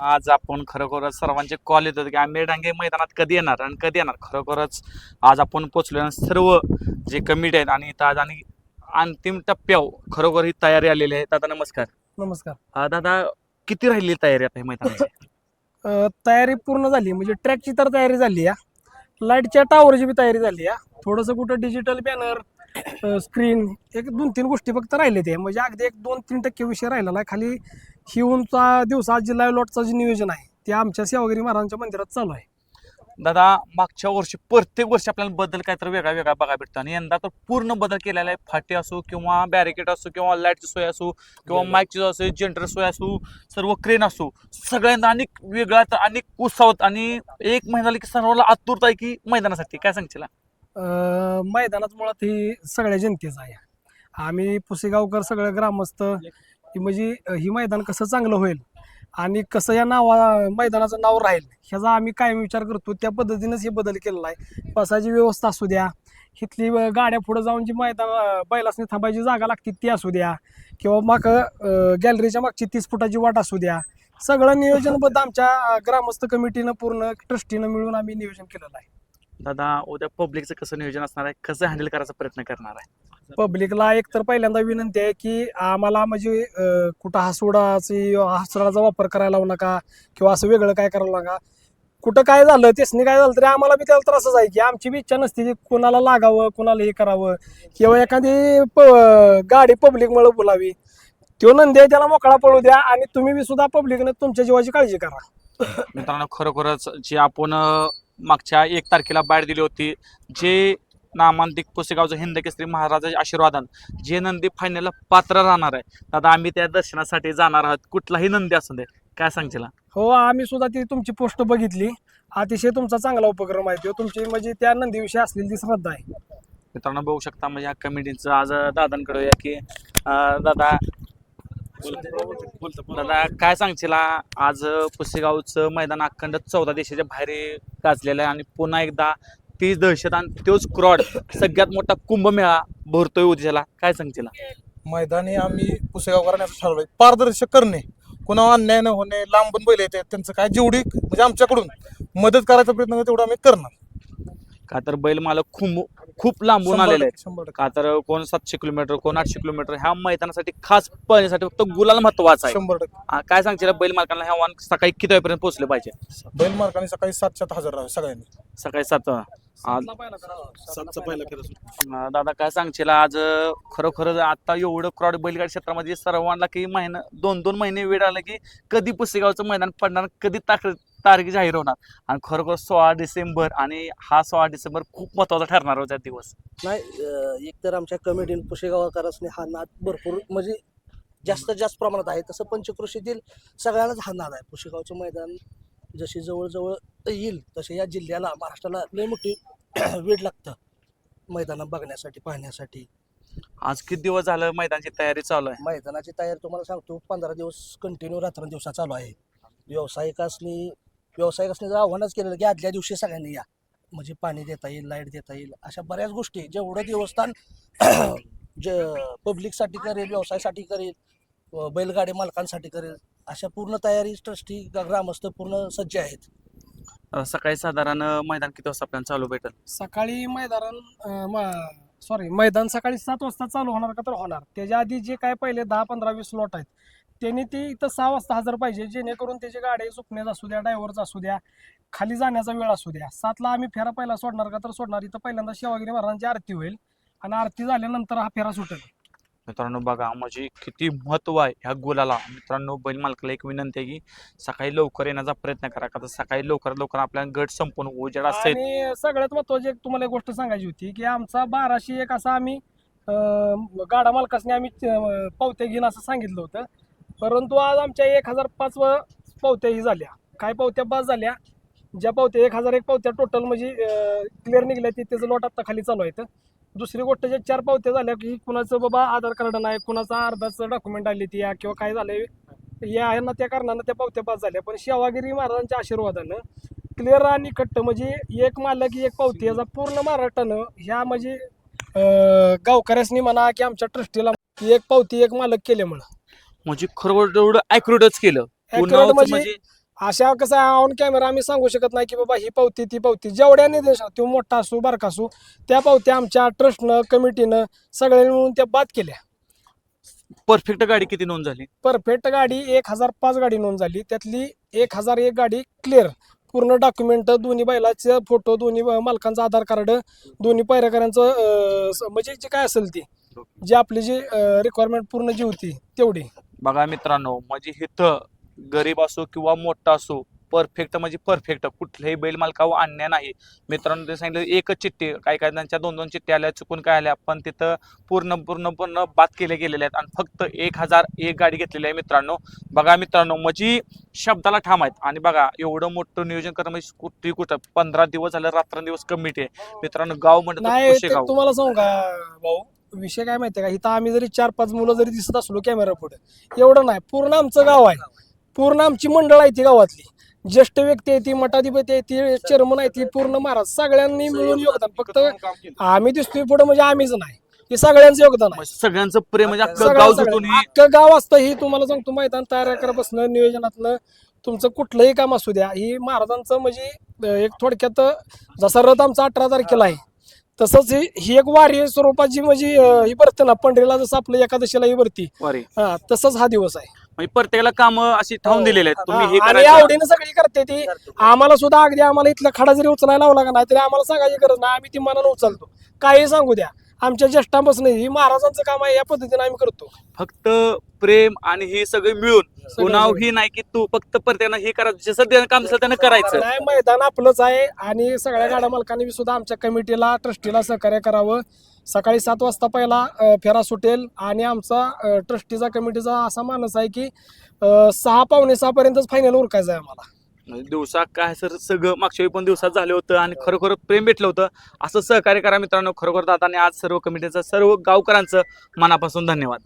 आज आपण खरोखरच सर्वांचे कॉल येतात की आम्ही डांगे मैदानात कधी येणार आणि कधी येणार? खरोखरच आज आपण पोचलो आणि सर्व जे कमिटी आहेत आणि इथं आज आणि अंतिम टप्प्यावर खरोखर ही तयारी आलेली आहे. दादा नमस्कार. नमस्कार. अं, दादा किती राहिली तयारी आता ही मैदानाची? अ, तयारी पूर्ण झाली. म्हणजे ट्रॅकची तर तयारी झाली आहे लाईटच्या टावरची बी तयारी झाली आहे थोडंसं कुठं डिजिटल बॅनर स्क्रीन एक दोन तीन गोष्टी फक्त राहिले ते म्हणजे अगदी एक दोन तीन टक्के विषय राहिलेला आहे. खाली हिऊनचा दिवसा जे लाईव्ह लॉटचं जे नियोजन आहे ते आमच्या सेवागिरी महाराजांच्या मंदिरात चालू आहे. दादा मागच्या वर्षी प्रत्येक वर्षी आपल्याला बदल काहीतरी वेगळा वेगळा बघायला भेटतो आणि यंदा तर पूर्ण बदल केलेला आहे. फाटे असो किंवा बॅरिकेड असो किंवा लाईटची सोय असो किंवा माईकची सोय असो जनरेटर सोय असो सर्व क्रेन असो सगळ्यांना अनेक वेगळा तर अनेक उत्साह आणि एक महिना झाली की सर्वांना आतुरता आहे की मैदानासाठी. काय सांगशील? मैदानात मुळात ही सगळ्या जनतेचं आहे. आम्ही पुसेगावकर सगळे ग्रामस्थ की म्हणजे ही मैदान कसं चांगलं होईल आणि कसं या नावा मैदानाचं नाव राहील ह्याचा आम्ही कायम विचार करतो त्या पद्धतीनेच हे बदल केलेला आहे. बसायची व्यवस्था असू द्या इथली गाड्या पुढं जाऊन जी मैदान बैलासनी थांबायची जागा लागते ती असू द्या किंवा माग गॅलरीच्या मागची तीस फुटाची वाट असू द्या. सगळं नियोजनबद्ध आमच्या ग्रामस्थ कमिटीनं पूर्ण ट्रस्टीनं मिळून आम्ही नियोजन केलेलं आहे. दादा उद्या पब्लिकचं कसं नियोजन असणार आहे? कसं हँडल करायचा प्रयत्न करणार आहे? पब्लिकला एक तर पहिल्यांदा विनंती आहे की आम्हाला म्हणजे अं, कुठं हसुडाची हसुडाचा वापर करायला लावू नका किंवा असं वेगळं काय करायला नका. कुठं काय झालं तेसनी काय झालं तरी आम्हाला बी त्याला त्रासच आहे की आमची बी इच्छा नसते की कोणाला लागावं कोणाला हे करावं किंवा एखादी प गाडी पब्लिकमुळे बोलावी. तो नंदी आहे त्याला मोकळा पळू द्या आणि तुम्ही बी सुद्धा पब्लिकने तुमच्या जीवाची काळजी करा. मित्रांनो खरोखरच जे आपण अं, मागच्या एक तारखेला बाहेर दिली होती. जे नामांतिक पुसेगावचं हिंद केसरी महाराजाच्या आशीर्वादानं जे नंदी फायनलला पात्र राहणार आहे. दादा आम्ही त्या दर्शनासाठी जाणार आहोत. कुठलाही नंदी असू दे काय सांगशील? हो आम्ही सुद्धा ती तुमची पोस्ट बघितली. अतिशय तुमचा चांगला उपक्रम आहे तो. तुमची म्हणजे त्या नंदीविषयी असलेली ती श्रद्धा आहे. मित्रांनो बघू शकता म्हणजे ह्या कमिटीचं आज दादांकडे या की अं, दादा दादा काय सांगशील? आज पुसेगावचं मैदान अखंड चौदा देशाच्या बाहेर गाजलेलं आहे आणि पुन्हा एकदा तीच दहशत आणि तोच क्रॉड सगळ्यात मोठा कुंभमेळा भरतोय उद्याला. काय सांगशील? मैदानी आम्ही पुसेगाव करण्याचं ठरवलंय. पारदर्शक करणे. कुणावर अन्याय न होणे लांबून बैल येते त्यांचं काय जेवढी म्हणजे आमच्याकडून मदत करायचा प्रयत्न तेवढं आम्ही करणार. का तर बैल मालक खूप खूप लांबून आलेले आहेत. शंभर टक्के. का तर कोण सातशे किलोमीटर कोण आठशे किलोमीटर ह्या मैदानासाठी खास पळण्यासाठी फक्त गुलाल महत्त्वाचा आहे. शंभर टक्के. आ, काय सांगशील बैल मालकांना ह्या वाहन सकाळी किती वाजेपर्यंत पोहोचले पाहिजे? बैल मार्काने सकाळी सातच्यात हजर राहावे सगळ्यांनी. सकाळी सात आज सातचा पहिला फेरा अं, दादा काय सांगशील आज अं, खरोखर आता एवढं क्रॉड बैलगाडी क्षेत्रामध्ये सर्वांना की महिना दोन दोन महिने वेळ आला की कधी पुसेगावचं मैदान पडणार कधी ताक तारीख जाहीर होणार. आणि खरोखर सोळा डिसेंबर आणि हा सोळा डिसेंबर खूप महत्त्वाचा ठरणार होता दिवस. नाही एकतर आमच्या कमिटीने पुशेगावकरांनी हा नाद भरपूर म्हणजे जास्तीत जास्त प्रमाणात आहे. तसं पंचकृषीतील सगळ्यांनाच हा नाद आहे. पुशेगावचं मैदान जशी जवळजवळ येईल तसे या जिल्ह्याला महाराष्ट्राला लय मोठी वेळ लागतं मैदानं बघण्यासाठी पाहण्यासाठी. आज किती दिवस झालं मैदानाची तयारी चालू आहे? मैदानाची तयारी तुम्हाला सांगतो पंधरा दिवस कंटिन्यू रात्रंदिवसा चालू आहे. व्यावसायिकासनी व्यावसायिकासनी जर आव्हानच केलेलं की आदल्या दिवशी सगळ्यांनी या. म्हणजे पाणी देता येईल लाइट देता येईल अशा बऱ्याच गोष्टी जेवढं देवस्थान जे पब्लिकसाठी करेल व्यवसायासाठी करेल बैलगाडी मालकांसाठी करेल अशा पूर्ण तयारी ट्रस्टी ग्रामस्थ पूर्ण सज्ज आहेत. सकाळी साधारण मैदान किती वाजता आपल्याला चालू भेटेल? सकाळी मैदान सॉरी मैदान सकाळी सात वाजता चालू होणार का तर होणार. त्याच्या आधी जे काय पहिले दहा पंधरा वीस लॉट आहेत. त्यांनी ते इथं सहा वाजता हजर पाहिजे जेणेकरून त्याची गाडी चुकण्याचा असू द्या ड्रायव्हरचा असू द्या खाली जाण्याचा वेळ असू द्या. सातला आम्ही फेरा पहिला सोडणार का तर सोडणार. इथं पहिल्यांदा शिवागिरी महाराजांची आरती होईल आणि आरती झाल्यानंतर हा फेरा सुटेल. मित्रांनो बघा म्हणजे किती महत्त्व आहे ह्या गुलाला. मित्रांनो बैल मालकाला एक विनंती आहे की सकाळी लवकर येण्याचा प्रयत्न करा का तर सकाळी लवकर लवकर आपल्या गट संपून उजेड असेल आणि सगळ्यात महत्वाची एक तुम्हाला एक गोष्ट सांगायची होती की आमचा बाराशे एक असा आम्ही अं, गाडा मालकासने आम्ही अं, पावत्या घेईन असं सांगितलं होतं. परंतु आज आमच्या एक हजार पाच पावत्याही झाल्या. काय पावत्या पाच झाल्या? ज्या पावत्या एक हजार एक पावत्या टोटल म्हणजे क्लिअर निघल्या ते त्याचं लॉट आत्ता खाली चालू आहेत. दुसरी गोष्ट ज्या चार पावत्या झाल्या की कुणाचं बाबा आधार कार्ड नाही कुणाचा अर्धाचं डॉक्युमेंट आली ती किंवा काय झालं या आहे ना त्या कारणानं त्या पावत्या पास झाल्या. पण शिवागिरी महाराजांच्या आशीर्वादानं क्लिअर आणि कट्ट म्हणजे एक मालक एक पावती याचा पूर्ण महाराष्ट्रानं ह्या म्हणजे गावकऱ्यासनी म्हणा की आमच्या ट्रस्टीला एक पावती एक मालक केले म्हणा म्हणजे खरोखर एवढं ॲक्युरेटच केलं. Accurate म्हणजे म्हणजे अशा कसं ऑन कॅमेरा आम्ही सांगू शकत नाही की बाबा ही पावती ती पावती. जेवढ्या निर्देश तो मोठा असू बारका असू त्या पावत्या आमच्या ट्रस्टनं कमिटीनं सगळ्यांनी मिळून त्या बाद केल्या. परफेक्ट गाडी किती नोंद झाली? परफेक्ट गाडी एक हजार पाच गाडी नोंद झाली. त्यातली एक हजार एक गाडी क्लिअर पूर्ण डॉक्युमेंट दोन्ही बैलाचे फोटो दोन्ही ब- मालकांचं आधार कार्ड दोन्ही अं, स- म्हणजे जे काय असेल ती जी आपली जी रिक्वायरमेंट पूर्ण जी होती तेवढी. बघा मित्रांनो म्हणजे इथं गरीब असो किंवा मोठा असो परफेक्ट म्हणजे परफेक्ट कुठल्याही बैल मालकावर अन्याय नाही. मित्रांनो ते सांगितलं एकच चिठ्ठी काही काही त्यांच्या दोन दोन चिठ्ठी आल्या चुकून काय आल्या पण तिथं पूर्ण पूर्ण पूर्ण बाद केले गेलेले आहेत आणि फक्त एक हजार एक गाडी घेतलेली आहे मित्रांनो. बघा मित्रांनो म्हणजे शब्दाला ठाम आहेत. आणि बघा एवढं मोठं नियोजन करणं म्हणजे कुठली कुठं पंधरा दिवस झालं रात्रंदिवस कमिटी आहे. मित्रांनो गाव म्हणतात तुम्हाला सांगू का भाऊ? विषय काय माहितीये का? इथं आम्ही जरी चार पाच मुलं जरी दिसत असलो कॅमेरा पुढे एवढं नाही. पूर्ण आमचं गाव आहे. पूर्ण आमची मंडळ आहे ती गावातली. ज्येष्ठ व्यक्ती आहे ती मठाधिपती आहे ती चेअरमन आहे ती पूर्ण महाराज. सगळ्यांनी मिळून योगदान. फक्त आम्ही दिसतोय पुढे म्हणजे आम्हीच नाही. हे सगळ्यांचं योगदान आहे. सगळ्यांचं प्रेम म्हणजे अख्खं गाव सगळ्या- जुटून ही अख्खं गाव असतं ही. तुम्हाला सांगतो मैदान तयार करापासून नियोजनातनं तुमचं कुठलंही काम असू द्या. ही महाराजांचं म्हणजे अं, एक थोडक्यात जसा रथ आमचा अठरा तारखेला आहे. तसंच ही ही एक वारी स्वरूपाची म्हणजे अं, ही भरते ना पंढरीला जसं आपलं एकादशीला ही भरती. वारी. हा तसंच हा दिवस आहे. म्हणजे प्रत्येकाला काम अशी ठाऊन दिलेले आहेत. तुम्ही हे हा, आणि करायचं आवडीनं सगळी करते ती. आम्हाला सुद्धा अगदी आम्हाला इथला खडा जरी उचलायला लावला का नाही तरी आम्हाला सांगायची गरज नाही. आम्ही ती मनानं उचलतो. काही सांगू द्या. आमच्या ज्येष्ठांपासून ही महाराजांचं काम आहे या पद्धतीने आम्ही करतो. फक्त प्रेम आणि हे सगळे मिळून कुणाव. ही नाही की तू फक्त प्रत्येकानं हे करायचं जसं त्यानं काम असेल त्यानं करायचं. नाही मैदान आपलंच आहे आणि सगळ्या गाड्या मालकांनी सुद्धा आमच्या कमिटीला ट्रस्टीला सहकार्य करावं. सकाळी सात वाजता पहिला फेरा सुटेल आणि आमचा ट्रस्टीचा कमिटीचा असा मानस आहे की सहा पावणे सहा पर्यंतच फायनल उरकायचं आहे आम्हाला. म्हणजे दिवसा काय सर सगळं मागच्या वेळी पण दिवसात झालं होतं आणि खरोखर प्रेम भेटलं होतं. असं सहकार्य करा मित्रांनो. खरोखर दादाने आज सर्व कमिटीचं सर्व गावकऱ्यांचं मनापासून धन्यवाद.